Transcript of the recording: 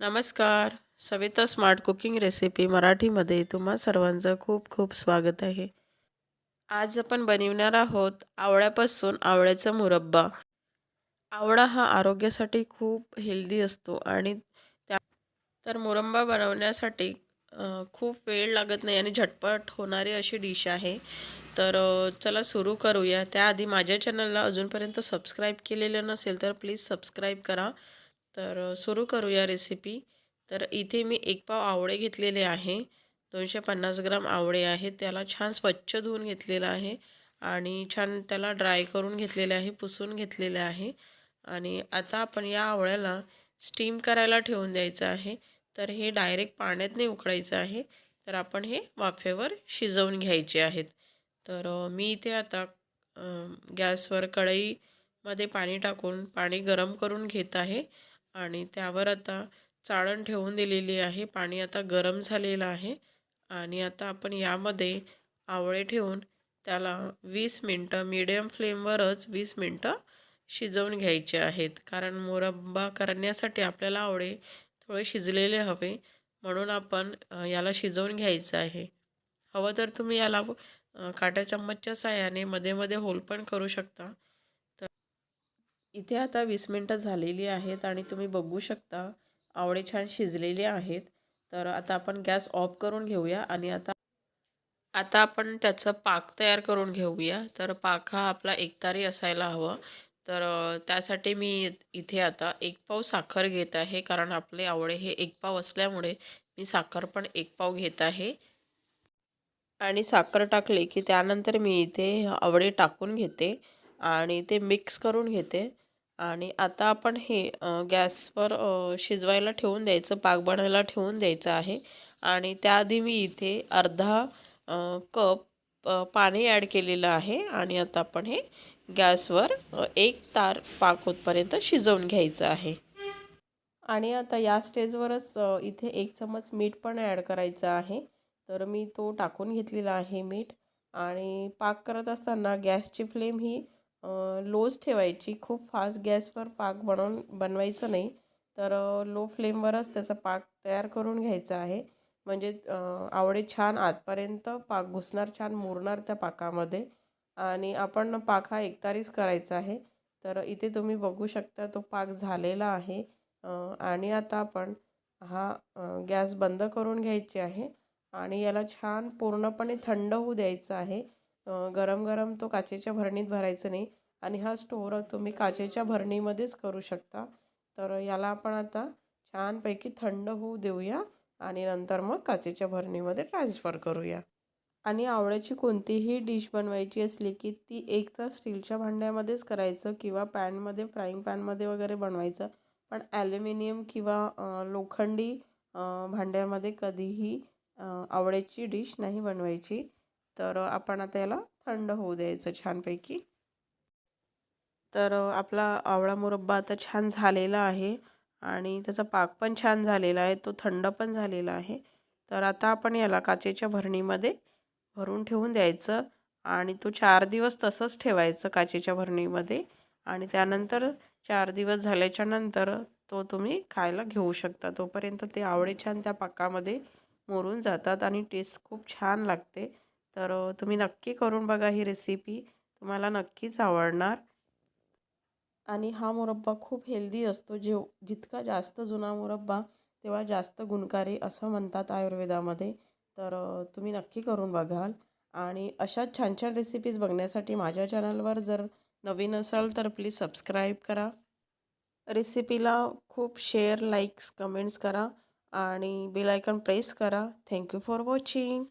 नमस्कार. Savita smart cooking recipe मराठीमध्ये तुम्हा सर्वांचं खूप खूप स्वागत आहे. आज आपण बनवणार आहोत आवळ्यापासून आवळ्याचा मुरब्बा. आवळा हा आरोग्यासाठी खूप हेल्दी असतो आणि त्या तर मुरब्बा बनवण्यासाठी खूप वेळ लागत नाही आणि झटपट होणारी अशी डिश आहे. तर चला सुरू करूया. त्याआधी माझ्या चॅनलला अजूनपर्यंत सबस्क्राईब केलेलं नसेल तर प्लीज सबस्क्राईब करा. तर सुरू करूया रेसिपी तर इथे मी एक पाव आवळे घेतलेले आहे. दोनशे पन्नास ग्राम आवळे आहेत. त्याला छान स्वच्छ धुवून घेतलेलं आहे आणि छान त्याला ड्राय करून घेतलेले आहे पुसून घेतलेले आहे. आणि आता आपण या आवळ्याला स्टीम करायला ठेवून द्यायचं आहे. तर हे डायरेक्ट पाण्यात नाही उकळायचं आहे. तर आपण हे वाफेवर शिजवून घ्यायचे आहेत. तर मी इथे आता गॅसवर कढईमध्ये पाणी टाकून पाणी गरम करून घेत आहे. आणि त्यावर आता चाळण ठेवून दिलेली आहे. पाणी आता गरम झालेलं आहे. आणि आता आपण यामध्ये आवळे ठेवून त्याला वीस मिनटं मीडियम फ्लेमवरच वीस मिनटं शिजवून घ्यायचे आहेत. कारण मुरब्बा करण्यासाठी आपल्याला आवळे थोडे शिजलेले हवे. म्हणून आपण याला शिजवून घ्यायचं आहे. हवं तर तुम्ही याला काट्या चम्मचच्या साह्याने मध्ये मध्ये होल पण करू शकता. इथे आता वीस मिनटं झालेली आहेत आणि तुम्ही बघू शकता आवळे छान शिजलेले आहेत. तर आता आपण गॅस ऑफ करून घेऊया आणि आता आता आपण त्याचं पाक तयार करून घेऊया. तर पाक हा आपला एकतारी असायला हवं. तर त्यासाठी मी इथे आता एक पाव साखर घेत आहे कारण आपले आवळे हे एक पाव असल्यामुळे मी साखर पण एक पाव घेत आहे. आणि साखर टाकली की त्यानंतर मी इथे आवळे टाकून घेते आणि ते मिक्स करून घेते. आणि आता आपण हे गॅसवर शिजवायला ठेवून द्यायचं पाक बनायला ठेवून द्यायचं आहे. आणि त्याआधी मी इथे अर्धा कप पाणी ॲड केलेलं आहे. आणि आता आपण हे गॅसवर एक तार पाक होतपर्यंत शिजवून घ्यायचं आहे. आणि आता या स्टेजवरच इथे एक चमच मीठ पण ॲड करायचं आहे. तर मी तो टाकून घेतलेला आहे मीठ. आणि पाक करत असताना गॅसची फ्लेम ही लोच ठेवायची. खूप फास्ट गॅसवर पाक बनवून बनवायचं नाही. तर लो फ्लेमवरच त्याचा पाक तयार करून घ्यायचा आहे. म्हणजे आवडे छान आतपर्यंत पाक घुसणार छान मुरणार त्या पाकामध्ये. आणि आपण पाक हा एकतारीच करायचा आहे. तर इथे तुम्ही बघू शकता तो पाक झालेला आहे. आणि आता आपण हा गॅस बंद करून घ्यायची आहे. आणि याला छान पूर्णपणे थंड होऊ द्यायचं आहे. गरम गरम तो काचेच्या भरणीत भरायचं नाही. आणि हा स्टोअर तुम्ही काचेच्या भरणीमध्येच करू शकता. तर याला आपण आता छानपैकी थंड होऊ देऊया आणि नंतर मग काचेच्या भरणीमध्ये ट्रान्सफर करूया. आणि आवळ्याची कोणतीही डिश बनवायची असली की ती एक तर स्टीलच्या भांड्यामध्येच करायचं किंवा पॅनमध्ये फ्राईंग पॅनमध्ये वगैरे बनवायचं. पण ॲल्युमिनियम किंवा लोखंडी भांड्यामध्ये कधीही आवळ्याची डिश नाही बनवायची. तर आपण आता याला थंड होऊ द्यायचं छानपैकी. तर आपला आवळा मुरब्बा आता छान झालेला आहे आणि त्याचा पाक पण छान झालेला आहे तो थंड पण झालेला आहे. तर आता आपण याला काचेच्या भरणीमध्ये भरून ठेवून द्यायचं आणि तो चार दिवस तसंच ठेवायचं काचेच्या भरणीमध्ये आणि त्यानंतर चार दिवस झाल्याच्यानंतर तो तुम्ही खायला घेऊ शकता. तोपर्यंत ते आवळे छान त्या पाकामध्ये मोरून जातात आणि टेस्ट खूप छान लागते. तर तुम्ही नक्की करून बघा ही रेसिपी तुम्हाला नक्कीच आवडणार. आणि हा मुरब्बा खूप हेल्दी असतो. जेव जितका जास्त जुना मुरब्बा तेव्हा जास्त गुणकारी असं म्हणतात आयुर्वेदामध्ये. तर तुम्ही नक्की करून बघाल. आणि अशा छान छान रेसिपीज बघण्यासाठी माझ्या चॅनलवर जर नवीन असाल तर प्लीज सबस्क्राईब करा. रेसिपीला खूप शेअर लाईक्स कमेंट्स करा. आणि बेलायकन प्रेस करा. Thank you for watching